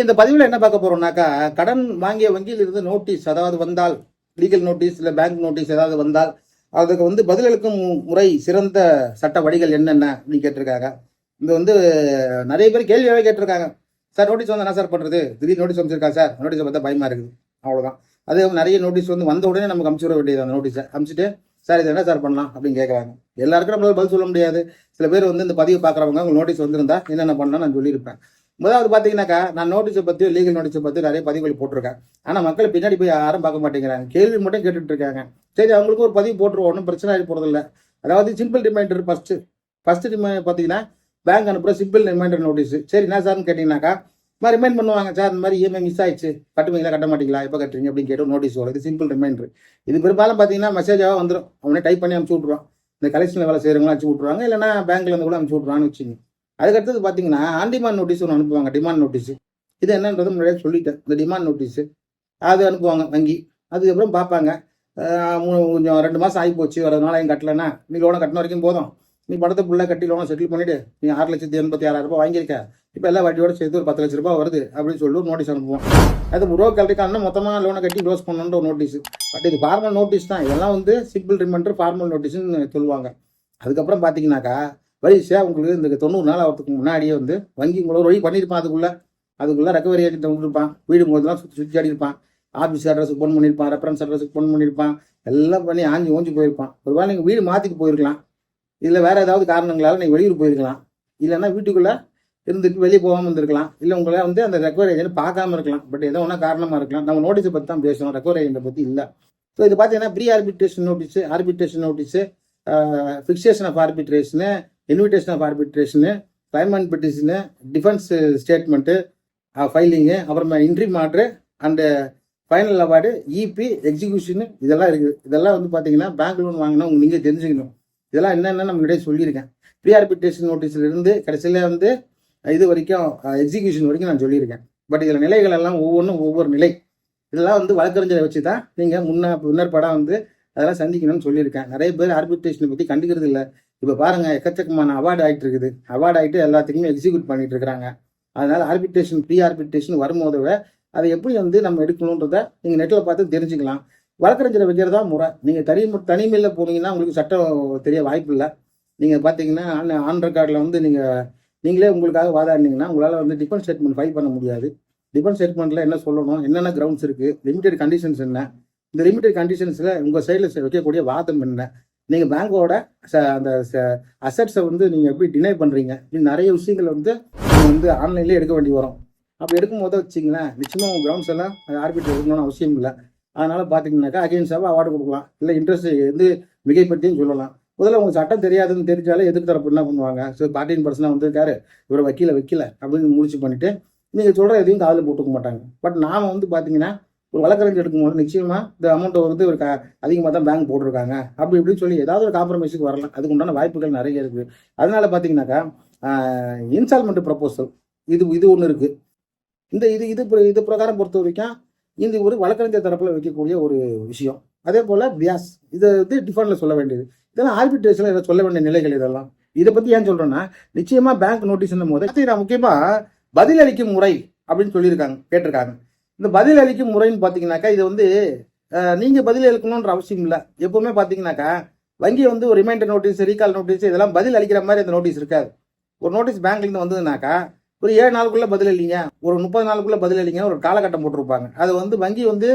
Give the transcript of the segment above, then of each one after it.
இன்னைக்கு இந்த பதிவில் என்ன பார்க்க போறோம்னாக்கா கடன் வாங்கிய வங்கியில் இருந்து நோட்டீஸ் அதாவது வந்தால் லீகல் நோட்டீஸ் இல்லை பேங்க் நோட்டீஸ் ஏதாவது வந்தால் அதுக்கு வந்து பதிலளிக்கும் முறை சிறந்த சட்ட வழிகள் என்னென்ன அப்படின்னு கேட்டிருக்காங்க. இது வந்து நிறைய பேர் கேள்வியாகவே கேட்டிருக்காங்க. சார் நோட்டீஸ் வந்து என்ன சார் பண்ணுறது திடீர் நோட்டீஸ் அமைச்சிருக்கா சார்? நோட்டீஸ் பார்த்தா பயமா இருக்குது. அவ்வளோதான் அதே நிறைய நோட்டீஸ் வந்து வந்த உடனே நமக்கு அமுச்சு விட வேண்டியது அந்த நோட்டீஸை அமுச்சுட்டு சார் இது என்ன சார் பண்ணலாம்? அப்படின்னு கேட்குறாங்க எல்லாருக்கும் நம்மளால பதில் சொல்ல முடியாது. சில பேர் வந்து இந்த பதிவு பார்க்குறவங்க உங்களுக்கு நோட்டீஸ் வந்திருந்தா என்னென்ன பண்ணலாம் நான் சொல்லியிருப்பேன். முதலாவது பார்த்தீங்கன்னாக்கா நான் நோட்டீஸை பற்றி லீகல் நோட்டீஸை பற்றி நிறைய பதிவுகள் போட்டிருக்கேன். ஆனால் மக்கள் பின்னாடி போய் யாரும் பார்க்க மாட்டேங்கிறாங்க. கேள்வி மட்டும் கேட்டுட்டு இருக்காங்க. சரி அவங்களுக்கு ஒரு பதிவு போட்டுருவோம். ஒன்றும் பிரச்சனை ஆகி போகிறதில்ல அதாவது சிம்பிள் ரிமைண்டர் ஃபஸ்ட்டு ஃபஸ்ட்டு ரிமை பார்த்தீங்கன்னா பேங்க் அனுப்புகிற சிம்பிள் ரிமைண்டர் நோட்டீஸ் சரி என்ன சார்னு கேட்டிங்கனாக்கா மாதிரி ரிமைண்ட் பண்ணுவாங்க. சார் இந்த மாதிரி இஎம்ஐ மிஸ் ஆயிடுச்சு. கட்டுவீங்களா கட்ட மாட்டீங்களா? எப்போ கட்டுறீங்க? அப்படின்னு கேட்டு நோட்டீஸ் வரும் இது சிம்பிள் ரிமைண்டர் இது பெரும்பாலும் பார்த்தீங்கன்னா மெசேஜாக வந்துடும் அவனே டைப் பண்ணி அனுப்பிச்சு விட்ருவான் இந்த கலெக்ஷனில் வேலை செய்கிறவங்களும் அனுப்பிச்சு விட்ருவாங்க இல்லைனா பேங்க்லேருந்து கூட அனுப்பிச்சு விட்ருவான்னு வச்சுங்க அதுக்கடுத்தது பார்த்தீங்கன்னா ஆன்டிமான் நோட்டீஸ் ஒன்று அனுப்புவாங்க டிமாண்ட் நோட்டீஸ் இது என்னன்றது முன்னாடியே சொல்லிட்டேன். இந்த டிமாண்ட் நோட்டீஸு அது அனுப்புவாங்க வங்கி. அதுக்கப்புறம் பார்ப்பாங்க. கொஞ்சம் ரெண்டு மாதம் ஆகி போச்சு ஒரு என் கட்டலைன்னா நீ லோனை கட்டின வரைக்கும் போதும். நீ படத்தை ஃபுல்லாக கட்டி லோனை செட்டில் பண்ணிவிட்டு நீ ஆறு லட்சத்தி எண்பத்தி ஆறாயிரம் ரூபாய் வாங்கியிருக்க. இப்போ எல்லா வட்டியோட சேர்த்து ஒரு பத்து லட்ச ரூபாய் வருது அப்படின்னு சொல்லி ஒரு நோட்டீஸ் அனுப்புவோம். அது ரூபா கல்விக்கான மொத்தமாக லோனை கட்டி க்ளோஸ் பண்ணணுன்ற ஒரு நோட்டீஸ் பட் இது ஃபார்மல் நோட்டீஸ் தான். இதெல்லாம் வந்து சிம்பிள் ரிமெண்டர் ஃபார்மல் நோட்டீஸ்னு சொல்லுவாங்க. அதுக்கப்புறம் பார்த்தீங்கன்னாக்கா வரிசையாக உங்களுக்கு இந்த தொண்ணூறு நாள் ஆகிறதுக்கு முன்னாடியே வந்து வங்கி உங்களை வழி பண்ணியிருப்பான் அதுக்குள்ளே. அதுக்குள்ளே ரெக்கவரி ஏஜென்ட் வந்துருப்பான் வீடு போதெல்லாம் சுற்றி சுற்றி ஆடிருப்பான் ஆஃபீஸ் அட்ரஸுக்கு ஃபோன் பண்ணியிருப்பான். ரெஃபரன்ஸ் அட்ரஸுக்கு ஃபோன் பண்ணியிருப்பான். எல்லாம் பண்ணி ஆஞ்சி ஓஞ்சி போயிருப்பான். ஒருவேளை நீங்கள் வீடு மாற்றிட்டு போயிருக்கலாம். இதில் வேறு ஏதாவது காரணங்களால் நீங்கள் வெளியூர் போயிருக்கலாம். இல்லைன்னா வீட்டுக்குள்ளே இருந்துட்டு வெளியே போகாமல் இருந்திருக்கலாம். இல்லை உங்களை வந்து அந்த ரெக்கவரி ஏஜென்ட் பார்க்காம இருக்கலாம். பட் ஏதோ ஒன்றா காரணமாக இருக்கலாம். நம்ம நோட்டீஸை பற்றி தான் பேசணும் ரெக்கவரி ஏஜென்ட்டை பற்றி இல்லை. ஸோ இது பார்த்தீங்கன்னா pre arbitration notice arbitration notice fixation of arbitration invitation of arbitration claimant petition defence statement filing அப்புறமா இன்ட்ரி மாட்ரு and final award EP execution இதெல்லாம் இருக்குது இதெல்லாம் வந்து பார்த்தீங்கன்னா பேங்க் லோன் வாங்கினா உங்க நீங்கள் தெரிஞ்சுக்கணும். இதெல்லாம் என்னென்ன நம்ம சொல்லியிருக்கேன். ப்ரீ ஆர்பிட்ரேஷன் நோட்டீஸ்ல இருந்து கடைசியில் வந்து இது வரைக்கும் uh, எக்ஸிக்யூஷன் வரைக்கும் நான் சொல்லியிருக்கேன். பட் இதில் நிலைகள் எல்லாம் ஒவ்வொன்றும் ஒவ்வொரு நிலை. இதெல்லாம் வந்து வழக்கறிஞரை வச்சு தான் நீங்கள் முன்ன முன்னேற்பாடாக வந்து அதெல்லாம் சந்திக்கணும்னு சொல்லியிருக்கேன். நிறைய பேர் ஆர்பிட்ரேஷனை பற்றி கண்டுக்கிறது இல்லை. இப்போ பாருங்க எக்கச்சக்கமான அவார்டு ஆகிட்டு இருக்குது. அவார்டு ஆகிட்டு எல்லாத்துக்குமே எக்ஸிக்யூட் பண்ணிட்டு இருக்கிறாங்க. அதனால ஆர்பிட்ரேஷன் ப்ரீ ஆர்பிட்ரேஷன் வரும்போதவே அதை எப்படி வந்து நம்ம எடுக்கணுன்றத நீங்கள் நெட்டில் பார்த்து தெரிஞ்சுக்கலாம். வழக்கறிஞரை வைக்கிறது தான் முறை நீங்கள் தனி தனிமையில் போனீங்கன்னா உங்களுக்கு சட்டம் தெரிய வாய்ப்பு இல்லை. நீங்கள் பார்த்தீங்கன்னா ஆன் ஆன் ரெக்கார்டில் வந்து நீங்கள் நீங்களே உங்களுக்காக வாதாடினீங்கன்னா உங்களால் வந்து டிஃபென்ஸ் ஸ்டேட்மெண்ட் ஃபைல் பண்ண முடியாது. டிஃபென்ஸ் ஸ்டேட்மெண்ட்டில் என்ன சொல்லணும்? என்னென்ன கிரவுண்ட்ஸ் இருக்குது லிமிடெட் கண்டிஷன்ஸ் என்ன? இந்த லிமிடெட் கண்டிஷன்ஸில் உங்கள் சைடில் வைக்கக்கூடிய வாதம் என்ன? நீங்கள் பேங்கோட அந்த அசட்ஸை வந்து நீங்கள் எப்படி டினை பண்ணுறீங்க இப்படி நிறைய விஷயங்கள் வந்து வந்து ஆன்லைன்லேயே எடுக்க வேண்டி வரும். அப்படி எடுக்கும்போது வச்சிங்களேன் நிச்சயமாக உங்கள் கிரவுண்ட்ஸ் எல்லாம் ஆர்பிட்டர் இருக்கணும்னு அவசியம் இல்லை. அதனால் பார்த்தீங்கன்னாக்கா அகைன்ஸ்டாக அவார்டு கொடுக்கலாம். இல்லை இன்ட்ரெஸ்ட் வந்து மிகைப்படுத்தியும் சொல்லலாம். முதல்ல உங்களுக்கு சட்டம் தெரியாதுன்னு தெரிஞ்சாலே எதிர்ப்பு தரப்பு என்ன பண்ணுவாங்க? ஸோ பார்ட்டின் பர்சனாக வந்திருக்காரு. இவரை வக்கீல வைக்கல. அப்படின்னு முடிச்சு பண்ணிவிட்டு நீங்கள் சொல்கிற எதையும் காதில் போட்டுக்க மாட்டாங்க. பட் நாம் வந்து பார்த்தீங்கன்னா ஒரு வழக்கறிஞர் எடுக்கும்போது நிச்சயமாக இந்த அமௌண்ட்டை வந்து ஒரு அதிகமாக தான் பேங்க் போட்டிருக்காங்க. அப்படி இப்படின்னு சொல்லி ஏதாவது ஒரு காம்ப்ரமைஸுக்கு வரலாம். அதுக்கு உண்டான வாய்ப்புகள் நிறைய இருக்குது அதனால பார்த்தீங்கன்னாக்கா இன்ஸ்டால்மெண்ட் ப்ரப்போசல் இது இது ஒன்று இருக்குது இந்த இது இது பிர- இது பிரகாரம் பொறுத்த வரைக்கும் இந்த ஒரு வழக்கறிஞர் தரப்பில் வைக்கக்கூடிய ஒரு விஷயம். அதே போல் பியாஸ் இதை வந்து டிஃபனில் சொல்ல வேண்டியது. இதெல்லாம் ஆர்பிட்ரேஷனில் இதை சொல்ல வேண்டிய நிலைகள் இதெல்லாம். இதை பற்றி ஏன் சொல்கிறேன்னா நிச்சயமாக பேங்க் நோட்டீஸ் போது நான் முக்கியமாக பதிலளிக்கும் முறை அப்படின்னு சொல்லியிருக்காங்க கேட்டிருக்காங்க. இந்த பதில் அளிக்கும் முறைன்னு பார்த்தீங்கன்னாக்கா இது வந்து நீங்கள் பதில் அளிக்கணுன்ற அவசியம் இல்லை. எப்பவுமே பார்த்தீங்கன்னாக்கா வங்கி வந்து ஒரு ரிமைண்டர் நோட்டீஸ் ரீகால் நோட்டீஸ் இதெல்லாம் பதில் அளிக்கிற மாதிரி அந்த நோட்டீஸ் இருக்காது. ஒரு நோட்டீஸ் பேங்க்லேருந்து வந்ததுனாக்கா ஒரு ஏழு நாளுக்குள்ளே பதில் இல்லைங்க ஒரு முப்பது நாளுக்குள்ளே பதில் அளிங்க ஒரு காலகட்டம் போட்டிருப்பாங்க. அது வந்து வங்கி வந்து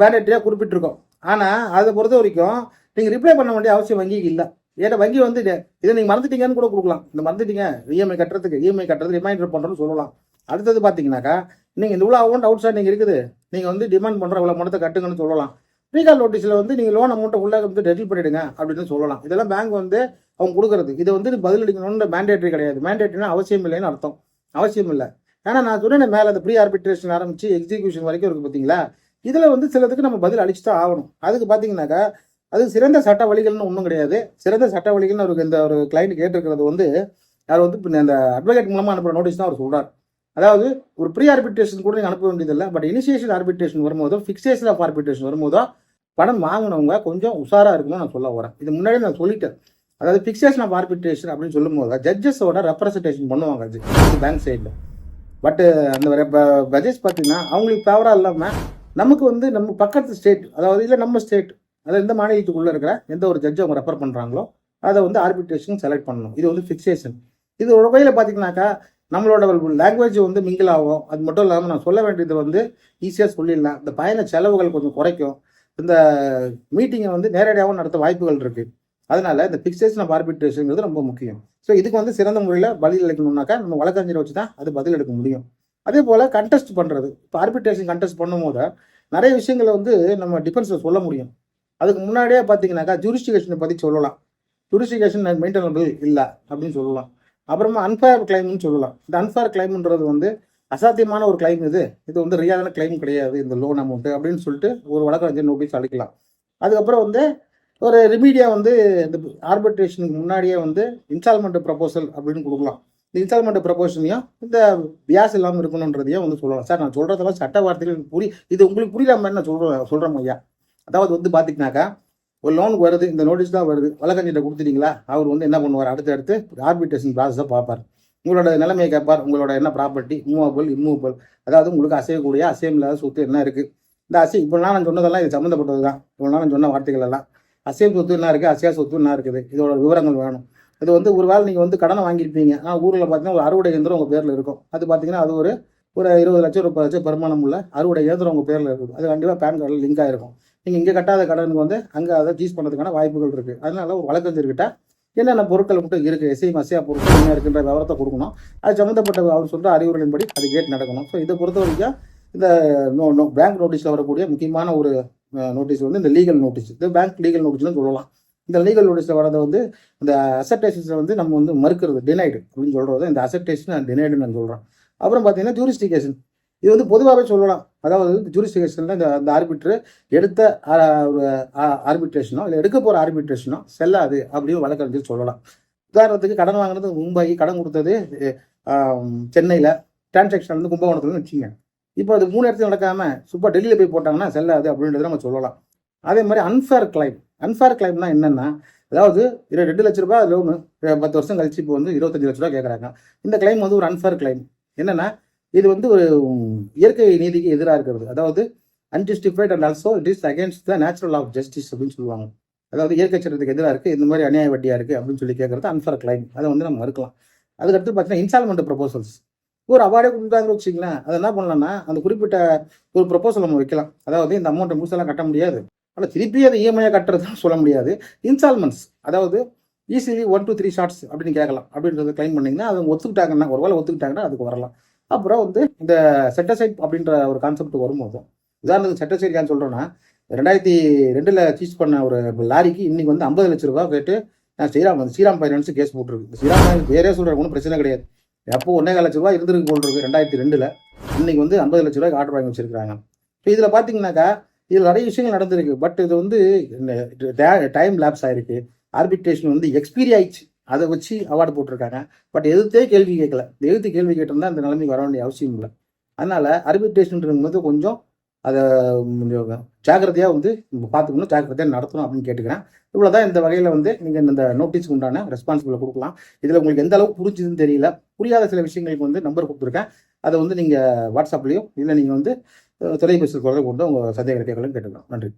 பேண்டட்ரியாக குறிப்பிட்டிருக்கோம். ஆனால் அதை பொறுத்த வரைக்கும் நீங்கள் ரிப்ளை பண்ண வேண்டிய அவசியம் வங்கிக்கு இல்லை. ஏன்னா வங்கி வந்து இதை இதை நீங்கள் மறந்துட்டீங்கன்னு கூட கொடுக்கலாம். இந்த மறந்துட்டீங்க இஎம்ஐ கட்டுறதுக்கு இஎம்ஐ கட்டுறது ரிமைண்டர் பண்ணுறோன்னு சொல்லலாம். அடுத்தது பார்த்தீங்கன்னாக்கா நீங்கள் இந்த இவ்வளோ அமௌண்ட் அவுட் ஸ்டாண்டிங் இருக்குது. நீங்கள் வந்து டிமாண்ட் பண்ணுற இவ்வளோ பணத்தை கட்டுங்கன்னு சொல்லலாம். ரீகால் நோட்டீஸில் வந்து நீங்கள் லோன் அமௌண்ட்டை உள்ளே வந்து டெட்டில் பண்ணிடுங்க அப்படின்னு சொல்லலாம். இதெல்லாம் பேங்க் வந்து அவங்க கொடுக்குறது. இதை வந்து பதிலளிக்கணும்னு மேண்டேட்ரி கிடையாது. மேண்டேட்ரினா அவசியம் இல்லைன்னு அர்த்தம். அவசியம் இல்லை. ஏன்னா நான் சொன்னேன் மேலே அந்த ப்ரீ ஆர்பிட்ரேஷன் ஆரம்பிச்சு எக்ஸிக்யூஷன் வரைக்கும் இருக்குது பார்த்தீங்களா இதில் வந்து சிலதுக்கு நம்ம பதில் அளிச்சு தான் ஆகணும். அதுக்கு பார்த்தீங்கன்னாக்கா அது சிறந்த சட்ட வழிகள்னு ஒன்றும் கிடையாது. சிறந்த சட்ட வழிகள்னு அவருக்கு இந்த ஒரு கிளைண்ட் கேட்டிருக்கிறது வந்து யார் வந்து இப்போ இந்த அட்வொகேட் மூலமாக அனுப்புகிற நோட்டீஸ் தான் அவர் சொல்கிறார் அதாவது ஒரு ப்ரீ ஆர்பிட்ரேஷன் கூட நீங்கள் அனுப்ப வேண்டியதில்லை. பட் இனிஷியேஷன் ஆர்பிட்ரேஷன் வரும்போதோ ஃபிக்சேஷன் ஆஃப் ஆர்பிட்ரேஷன் வரும்போதோ பணம் வாங்கினவங்க கொஞ்சம் உஷாராக இருக்கணும்னு நான் சொல்ல வரேன். இது முன்னாடி நான் சொல்லிட்டேன். அதாவது ஃபிக்சேஷன் ஆஃப் ஆர்பிட்ரேஷன் அப்படின்னு சொல்லும்போது ஜட்ஜஸோட ரெப்ரசன்டேஷன் பண்ணுவாங்க அது பேங்க் சைடில் பட்டு அந்த பஜேஜ் பார்த்தீங்கன்னா அவங்களுக்கு ஃபேவராக இல்லாமல் நமக்கு வந்து நம்ம பக்கத்து ஸ்டேட் அதாவது இல்லை நம்ம ஸ்டேட் அதாவது எந்த மாநிலத்துக்குள்ளே இருக்கிற எந்த ஒரு ஜட்ஜ் அவங்க ரெஃபர் பண்ணுறாங்களோ அதை வந்து ஆர்பிட்ரேஷன் செலக்ட் பண்ணணும். இது வந்து ஃபிக்சேஷன் இது ஒரு வகையில் பார்த்தீங்கன்னாக்கா நம்மளோட லாங்குவேஜ் வந்து மிங்கிள் ஆகும். அது மட்டும் இல்லாமல் நான் சொல்ல வேண்டியது வந்து ஈஸியாக சொல்லிடலாம். இந்த பயண செலவுகள் கொஞ்சம் குறைக்கும். இந்த மீட்டிங்கை வந்து நேரடியாகவும் நடத்த வாய்ப்புகள் இருக்குது அதனால இந்த பிக்சேஷன் ஆஃப் ஆர்பிட்ரேஷனுங்கிறது ரொம்ப முக்கியம். ஸோ இதுக்கு வந்து சிறந்த முறையில் பதில் அளிக்கணும்னாக்கா நம்ம வழக்கறிஞரை வச்சு தான் அது பதில் எடுக்க முடியும். அதே போல் கண்டெஸ்ட் பண்ணுறது இப்போ ஆர்பிட்ரேஷன் கண்டெஸ்ட் பண்ணும்போது நிறைய விஷயங்களை வந்து நம்ம டிஃபென்ஸில் சொல்ல முடியும். அதுக்கு முன்னாடியே பார்த்தீங்கன்னாக்கா ஜூரிஸ்டிகேஷனை பற்றி சொல்லலாம். ஜூரிஸ்டிகேஷன் மெயின்டனபிள் இல்லை அப்படின்னு சொல்லலாம். அப்புறமா அன்ஃபேர் கிளைம்னு சொல்லலாம். இந்த அன்ஃபேர் கிளைம்ன்றது வந்து அசாத்தியமான ஒரு கிளைம் இது. இது வந்து ரியாலான கிளைம் கிடையாது இந்த லோன் அமௌண்ட்டு அப்படின்னு சொல்லிட்டு ஒரு வழக்கறிஞர் நோட்டீஸ் அளிக்கலாம் அதுக்கப்புறம் வந்து ஒரு ரிமீடியா வந்து இந்த ஆர்பிட்ரேஷனுக்கு முன்னாடியே வந்து இன்ஸ்டால்மெண்ட் ப்ரப்போசல் அப்படின்னு கொடுக்கலாம். இந்த இன்ஸ்டால்மெண்ட் ப்ரப்போசலையும் இந்த வியாஸ் இல்லாமல் இருக்கணுன்றதையும் வந்து சொல்லலாம். சார் நான் சொல்கிறதெல்லாம் சட்ட வார்த்தைகள் புரி இது உங்களுக்கு புரியலாம நான் சொல்கிறேன் சொல்கிறேன் ஐயா. அதாவது வந்து பார்த்தீங்கன்னாக்கா ஒரு லோனுக்கு வருது இந்த நோட்டீஸ் தான் வருது. வழக்கறிஞர்கிட்ட கொடுத்துட்டீங்களா? அவர் வந்து என்ன பண்ணுவார்? அடுத்து அடுத்து ஆர்பிட்ரேஷன் ப்ராசஸை பார்ப்பார். உங்களோட நிலைமையை கேட்பார். உங்களோட என்ன ப்ராப்பர்ட்டி மூவபிள் இம்மூவபிள் அதாவது உங்களுக்கு அசையக்கூடிய அசையம் இல்லாத சொத்து என்ன இருக்குது இந்த அசை இப்போ நான் சொன்னதெல்லாம் இது சம்மந்தப்பட்டது தான் இவ்வளோ நான் சொன்ன வார்த்தைகள் எல்லாம் அசையம் சொத்து என்ன இருக்குது அசையா சொத்து என்ன இருக்குது? இதோட விவரங்கள் வேணும். இது வந்து ஒரு வேளை நீங்கள் வந்து கடனை வாங்கியிருப்பீங்க. ஆனால் ஊரில் பார்த்தீங்கன்னா ஒரு அறுவடை இயந்திரம் உங்கள் பேரில் இருக்கும். அது பார்த்தீங்கன்னா அது ஒரு ஒரு இருபது லட்சம் முப்பது லட்சம் வருமானம் உள்ள அறுவடை இயந்திரம் உங்கள் பேரில் இருக்குது. அது கண்டிப்பாக பேன் கார்டில் லிங்க் ஆகிருக்கும் நீங்கள் இங்கே கட்டாத கடனுக்கு வந்து அங்கே அதை சீஸ் பண்ணுறதுக்கான வாய்ப்புகள் இருக்குது அதனால ஒரு வழக்கறிஞர்கிட்ட என்னென்ன பொருட்கள் மட்டும் இருக்குது இசை மசியா பொருட்கள் என்ன இருக்குன்ற விவரத்தை கொடுக்கணும். அது சம்மந்தப்பட்ட அவர் சொல்கிற அறிவுரையின்படி அது கேட் நடக்கணும். ஸோ இதை பொறுத்த வரைக்கும் இந்த நோ நோ பேங்க் நோட்டீஸில் வரக்கூடிய முக்கியமான ஒரு நோட்டீஸ் வந்து இந்த லீகல் நோட்டீஸ் இந்த பேங்க் லீகல் நோட்டீஸ்னு சொல்லலாம். இந்த லீகல் நோட்டீஸில் வரதை வந்து இந்த அசப்டேஷன்ஸில் வந்து நம்ம வந்து மறுக்கிறது டினைடு அப்படின்னு சொல்கிறது இந்த அசப்டேஷன் டினைடுன்னு நான் சொல்கிறேன் அப்புறம் பார்த்தீங்கன்னா ஜூரிஸ்டிகேஷன் இது வந்து பொதுவாகவே சொல்லலாம். அதாவது ஜூரிஸ்டிகேஷனில் இந்த அந்த ஆர்பிட்ரு எடுத்த ஆ- ஒரு ஆர்பிட்ரேஷனோ இல்லை எடுக்க போகிற ஆர்பிட்ரேஷனோ செல்லாது அப்படின்னு வழக்கறிஞர் சொல்லலாம். உதாரணத்துக்கு கடன் வாங்கினது மும்பை கடன் கொடுத்தது சென்னையில் டிரான்சாக்ஷன் வந்து கும்பகோணத்துலன்னு வச்சுங்க இப்போ அது மூணு இடத்துல நடக்காமல் சூப்பர் டெல்லியில் போய் போட்டாங்கன்னா செல்லாது அப்படின்றத நம்ம சொல்லலாம். அதே மாதிரி அன்ஃபேர் கிளைம் அன்ஃபேர் கிளைம்னா என்னென்னா அதாவது இரு ரெண்டு லட்ச ரூபாய் லோனு பத்து வருஷம் கழிச்சு இப்போ வந்து இருபத்தஞ்சு லட்ச ரூபா கேட்குறாங்க இந்த கிளைம் வந்து ஒரு அன்ஃபேர் கிளைம் என்னென்னா இது வந்து ஒரு இயற்கை நீதிக்கு எதிராக இருக்கிறது. அதாவது unjustified and also it is against the natural of justice அப்படின்னு சொல்லுவாங்க. அதாவது இயற்கை சட்டத்துக்கு எதிராக இருக்குது இந்த மாதிரி அநியாய வட்டியாக இருக்குது அப்படின்னு சொல்லி கேட்குறது அன்ஃபர் கிளைம் அதை வந்து நம்ம மறுக்கலாம். அதுக்கடுத்து பார்த்தீங்கன்னா இன்ஸ்டால்மெண்ட் ப்ரொபோசல்ஸ் ஒரு அவார்டே கொடுத்தாங்க வச்சுங்களேன் அதை என்ன பண்ணலாம்னா அந்த குறிப்பிட்ட ஒரு ப்ரொபோசல் நம்ம வைக்கலாம். அதாவது இந்த அமௌண்ட்டை முழுசெல்லாம் கட்ட முடியாது. ஆனால் திருப்பி அதை இஎம்ஐயாக கட்டுறதுன்னு சொல்ல முடியாது. இன்ஸ்டால்மெண்ட்ஸ் அதாவது easily one two three shots அப்படின்னு கேட்கலாம். அப்படின்றத கிளைம் பண்ணிங்கன்னா அதை ஒத்துக்கிட்டாங்கன்னா ஒரு வேலை ஒத்துக்கிட்டாங்கன்னா அதுக்கு வரலாம். அப்புறம் வந்து இந்த செட்டசைட் அப்படின்ற ஒரு கான்செப்ட் வரும்போது உதாரணத்துக்கு செட்டசைட் ஏன் சொல்கிறேன்னா ரெண்டாயிரத்தி ரெண்டில் சீஸ் பண்ண ஒரு லாரிக்கு இன்னைக்கு வந்து ஐம்பது லட்ச ரூபா கேட்டு நான் ஸ்ரீராம் வந்து ஸ்ரீராம் ஃபைனான்ஸ் கேஸ் போட்டிருக்கு. ஸ்ரீராம் ஃபைனான்ஸ் வேறே சொல்கிறேன் ஒன்றும் பிரச்சனை கிடையாது. அப்போ ஒன்றே கால் லட்ச ரூபா இருந்திருக்கு போட்டிருக்கு ரெண்டாயிரத்தி ரெண்டில். இன்னைக்கு வந்து ஐம்பது லட்ச ரூபாய்க்கு ஆர்டர் வாங்கி வச்சிருக்காங்க ஸோ இதில் பார்த்தீங்கன்னாக்கா இதில் நிறைய விஷயங்கள் நடந்திருக்கு. பட் இது வந்து டைம் லேப்ஸ் ஆயிருக்கு. ஆர்பிட்ரேஷன் வந்து எக்ஸ்பீரி ஆயிடுச்சு. அதை வச்சு அவார்டு போட்டிருக்காங்க. பட் எதிர்த்தே கேள்வி கேட்கல. எதிர்த்து கேள்வி கேட்டிருந்தா இந்த நிலைமைக்கு வர வேண்டிய அவசியம் இல்லை. அதனால ஆர்பிட்ரேஷன்ன்றது வந்து கொஞ்சம் அதை கொஞ்சம் ஜாக்கிரதையாக வந்து பார்த்துக்கணும் ஜாக்கிரதையாக நடத்தணும் அப்படின்னு கேட்டுக்கிறேன். இவ்வளோ தான் இந்த வகையில் வந்து நீங்கள் இந்த நோட்டீஸ்க்கு உண்டான ரெஸ்பான்சிபிளை கொடுக்கலாம். இதில் உங்களுக்கு எந்த அளவுக்கு புரிஞ்சுதுன்னு தெரியல. புரியாத சில விஷயங்களுக்கு வந்து நம்பர் கொடுத்துருக்கேன். அதை வந்து நீங்கள் வாட்ஸ்அப்லேயும் இல்லை நீங்கள் வந்து தொலைபேசி குரலை கொண்டு உங்கள் சந்தேகங்களை கேட்கலாம் கேட்டுக்கலாம். நன்றி.